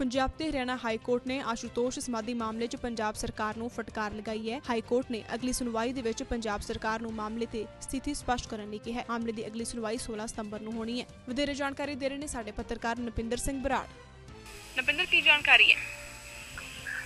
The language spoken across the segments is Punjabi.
ਪੰਜਾਬ ਤੇ ਹਰਿਆਣਾ ਹਾਈ ਕੋਰਟ ਨੇ ਆਸ਼ੂਤੋਸ਼ ਸਮਾਧੀ ਮਾਮਲੇ 'ਚ ਪੰਜਾਬ ਸਰਕਾਰ ਨੂੰ ਫਟਕਾਰ ਲਗਾਈ ਹੈ। ਹਾਈ ਕੋਰਟ ਨੇ ਅਗਲੀ ਸੁਣਵਾਈ ਦੇ ਵਿੱਚ ਪੰਜਾਬ ਸਰਕਾਰ ਨੂੰ ਮਾਮਲੇ ਤੇ ਸਥਿਤੀ ਸਪਸ਼ਟ ਕਰਨ ਲਈ ਕਿਹਾ ਹੈ। ਮਾਮਲੇ ਦੀ ਅਗਲੀ ਸੁਣਵਾਈ 16 ਸਤੰਬਰ ਨੂੰ ਹੋਣੀ ਹੈ। ਵਧੇਰੇ ਜਾਣਕਾਰੀ ਦੇ ਰਹੇ ਨੇ ਸਾਡੇ ਪੱਤਰਕਾਰ ਨਪਿੰਦਰ ਸਿੰਘ ਬਰਾੜ। ਨਪਿੰਦਰ, ਕੀ ਜਾਣਕਾਰੀ ਹੈ?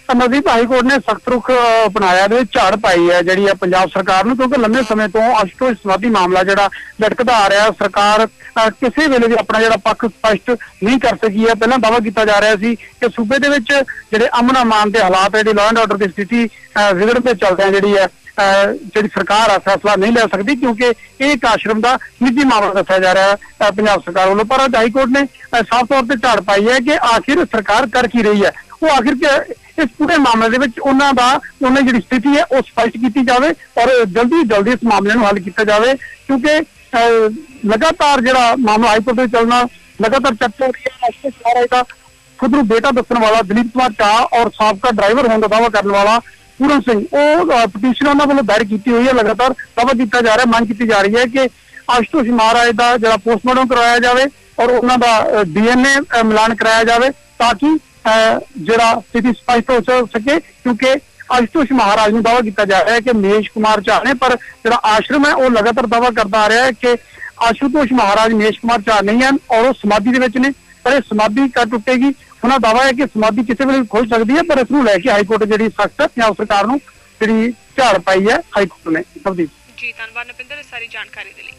ਅਮਰਦੀਪ ਹਾਈ ਕੋਰਟ ਨੇ ਸਖਤ ਰੁਖ ਅਪਣਾਇਆ ਦੇ ਝਾੜ ਪਾਈ ਹੈ ਜਿਹੜੀ ਹੈ ਪੰਜਾਬ ਸਰਕਾਰ ਨੂੰ ਕਿਉਂਕਿ ਲੰਮੇ ਸਮੇਂ ਤੋਂ ਅਸ਼ਟੋਸ਼ ਸਮਾਧੀ ਮਾਮਲਾ ਜਿਹੜਾ ਲਟਕਦਾ ਆ ਰਿਹਾ ਸਰਕਾਰ ਕਿਸੇ ਵੇਲੇ ਵੀ ਆਪਣਾ ਜਿਹੜਾ ਪੱਖ ਸਪਸ਼ਟ ਨਹੀਂ ਕਰ ਸਕੀ ਹੈ। ਪਹਿਲਾਂ ਦਾਅਵਾ ਕੀਤਾ ਜਾ ਰਿਹਾ ਸੀ ਕਿ ਸੂਬੇ ਦੇ ਵਿੱਚ ਜਿਹੜੇ ਅਮਨ ਅਮਾਨ ਦੇ ਹਾਲਾਤ ਹੈ ਜਿਹੜੀ ਲਾਅ ਐਂਡ ਆਰਡਰ ਦੀ ਸਥਿਤੀ ਅਹ, ਵਿਗੜਨ ਦੇ ਚੱਲਦਿਆਂ ਜਿਹੜੀ ਹੈ ਅਹ, ਜਿਹੜੀ ਸਰਕਾਰ ਆ ਫੈਸਲਾ ਨਹੀਂ ਲੈ ਸਕਦੀ ਕਿਉਂਕਿ ਇਹ ਇੱਕ ਆਸ਼ਰਮ ਦਾ ਨਿੱਜੀ ਮਾਮਲਾ ਦੱਸਿਆ ਜਾ ਰਿਹਾ ਹੈ ਪੰਜਾਬ ਸਰਕਾਰ ਵੱਲੋਂ। ਪਰ ਅੱਜ ਹਾਈ ਕੋਰਟ ਨੇ ਸਾਫ਼ ਤੌਰ ਤੇ ਝਾੜ ਪਾਈ ਹੈ ਕਿ ਆਖਿਰ ਸਰਕਾਰ ਕਰ ਕੀ ਰਹੀ ਹੈ। ਉਹ ਆਖਿਰ ਇਸ ਪੂਰੇ ਮਾਮਲੇ ਦੇ ਵਿੱਚ ਉਹਨਾਂ ਦਾ ਉਹਨਾਂ ਦੀ ਜਿਹੜੀ ਸਥਿਤੀ ਹੈ ਉਹ ਸਪਸ਼ਟ ਕੀਤੀ ਜਾਵੇ ਔਰ ਜਲਦੀ ਜਲਦੀ ਇਸ ਮਾਮਲੇ ਨੂੰ ਹੱਲ ਕੀਤਾ ਜਾਵੇ। ਕਿਉਂਕਿ ਅਹ, ਲਗਾਤਾਰ ਜਿਹੜਾ ਮਾਮਲਾ ਹਾਈ ਕੋਰਟ ਵਿੱਚ ਚੱਲਣਾ ਲਗਾਤਾਰ ਚਰਚਾ ਹੋ ਰਹੀ ਹੈ ਅਸ਼ੋਕ ਕੁਮਾਰ ਦਾ ਖੁਦ ਨੂੰ ਬੇਟਾ ਦੱਸਣ ਵਾਲਾ ਦਲੀਪ ਕੁਮਾਰ ਚਾਹ ਔਰ ਸਾਬਕਾ ਡਰਾਈਵਰ ਹੋਣ ਦਾ ਦਾਅਵਾ ਕਰਨ ਵਾਲਾ ਪੂਰਨ ਸਿੰਘ ਉਹ ਪਟੀਸ਼ਨ ਉਹਨਾਂ ਵੱਲੋਂ ਦਾਇਰ ਕੀਤੀ ਹੋਈ ਹੈ ਲਗਾਤਾਰ ਦਾਅਵਾ ਕੀਤਾ ਜਾ ਰਿਹਾ ਮੰਗ ਕੀਤੀ ਜਾ ਰਹੀ ਹੈ ਕਿ ਆਸ਼ੂਤੋਸ਼ ਮਹਾਰਾਜ ਦਾ ਜਿਹੜਾ ਪੋਸਟਮਾਰਟਮ ਕਰਵਾਇਆ ਜਾਵੇ ਔਰ ਉਹਨਾਂ ਦਾ ਡੀਐਨਏ ਮਿਲਾਨ ਕਰਾਇਆ ਜਾਵੇ ਤਾਂ ਕਿ ਜਿਹੜਾ ਸਥਿਤੀ ਸਪਸ਼ਟ ਹੋ ਸਕੇ, ਕਿਉਂਕਿ ਆਸ਼ੂਤੋਸ਼ ਮਹਾਰਾਜ ਨੂੰ ਦਾਅਵਾ ਕੀਤਾ ਜਾ ਰਿਹਾ ਹੈ ਕਿ ਮੇਸ਼ ਕੁਮਾਰ ਚਾਹ ਨੇ, ਪਰ ਜਿਹੜਾ ਆਸ਼ਰਮ ਹੈ, ਉਹ ਲਗਾਤਾਰ ਦਾਅਵਾ ਕਰਦਾ ਆ ਰਿਹਾ ਹੈ ਕਿ ਆਸ਼ੂਤੋਸ਼ ਮਹਾਰਾਜ ਮੇਸ਼ ਕੁਮਾਰ ਚਾਹ ਨਹੀਂ ਹਨ ਔਰ ਉਹ ਸਮਾਧੀ ਦੇ ਵਿੱਚ ਨੇ, ਪਰ ਇਹ ਸਮਾਧੀ ਕਦ ਟੁੱਟੇਗੀ? ਉਹਨਾਂ ਦਾ ਦਾਅਵਾ ਹੈ ਕਿ ਸਮਾਧੀ ਕਿਸੇ ਵੇਲੇ ਵੀ ਖੁੱਲ ਸਕਦੀ ਹੈ, ਪਰ ਇਸ ਨੂੰ ਲੈ ਕੇ ਹਾਈ ਕੋਰਟ ਜਿਹੜੀ ਸਖਤ ਪੰਜਾਬ ਸਰਕਾਰ ਨੂੰ ਜਿਹੜੀ ਝਾੜ ਪਾਈ ਹੈ ਹਾਈ ਕੋਰਟ ਨੇ। ਨਵਦੀਪ ਜੀ, ਧੰਨਵਾਦ ਨਪਿੰਦਰ ਇਸ ਸਾਰੀ ਜਾਣਕਾਰੀ ਦੇ ਲਈ।